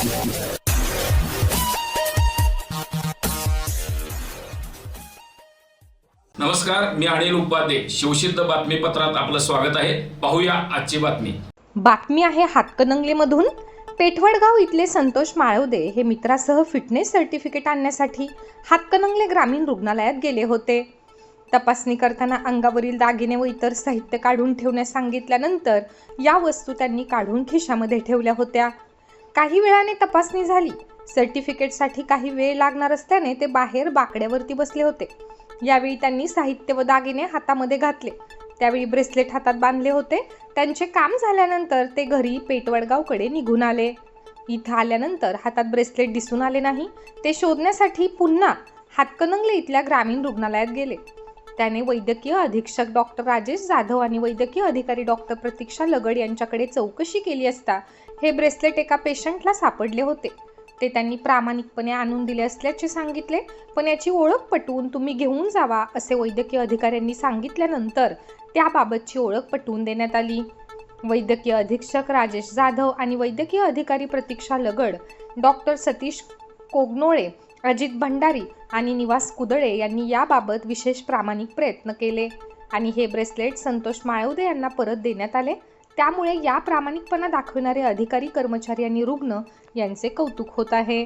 नमस्कार मी अनिल उपाध्ये. शिवसिद्ध बातमीपत्रात आपलं स्वागत आहे. पाहूया आजची बातमी. बातमी आहे हातकणंगलेमधून. पेठवडगाव इथले संतोष माळवदे हे मित्रासह फिटनेस सर्टिफिकेट आणण्यासाठी हातकणंगले ग्रामीण रुग्णालयात गेले होते. तपासणी करताना अंगावरील दागिने व इतर साहित्य काढून ठेवण्यास सांगितल्यानंतर या वस्तू त्यांनी काढून खिशामध्ये ठेवल्या होत्या. काही वेळाने तपासणी झाली. सर्टिफिकेटसाठी काही वेळ लागणार असल्याने ते बाहेर बाकड्यावरती बसले होते. यावेळी त्यांनी साहित्य व दागिने हातामध्ये घातले. त्यावेळी ब्रेसलेट हातात बांधले होते. त्यांचे काम झाल्यानंतर ते घरी पेटवडगावकडे निघून आले. इथं आल्यानंतर हातात ब्रेसलेट दिसून आले नाही. ते शोधण्यासाठी पुन्हा हातकणंगले इथल्या ग्रामीण रुग्णालयात गेले. त्याने वैद्यकीय अधीक्षक डॉक्टर राजेश जाधव आणि वैद्यकीय अधिकारी डॉक्टर प्रतीक्षा लगड यांच्याकडे चौकशी केली असता हे ब्रेसलेट एका पेशंटला सापडले होते. ते त्यांनी प्रामाणिकपणे आणून दिले असल्याचे सांगितले. पण याची ओळख पटवून तुम्ही घेऊन जावा असे वैद्यकीय अधिकाऱ्यांनी सांगितल्यानंतर त्याबाबतची ओळख पटवून देण्यात आली. वैद्यकीय अधीक्षक राजेश जाधव आणि वैद्यकीय अधिकारी प्रतीक्षा लगड डॉक्टर सतीश कोगनोळे अजित भंडारी आणि निवास कुदळे यांनी याबाबत विशेष प्रामाणिक प्रयत्न केले. आणि हे ब्रेसलेट संतोष माळवदे यांना परत देण्यात आले. त्यामुळे या प्रामाणिकपणा दाखविणारे अधिकारी कर्मचारी आणि रुग्ण यांचे कौतुक होत आहे.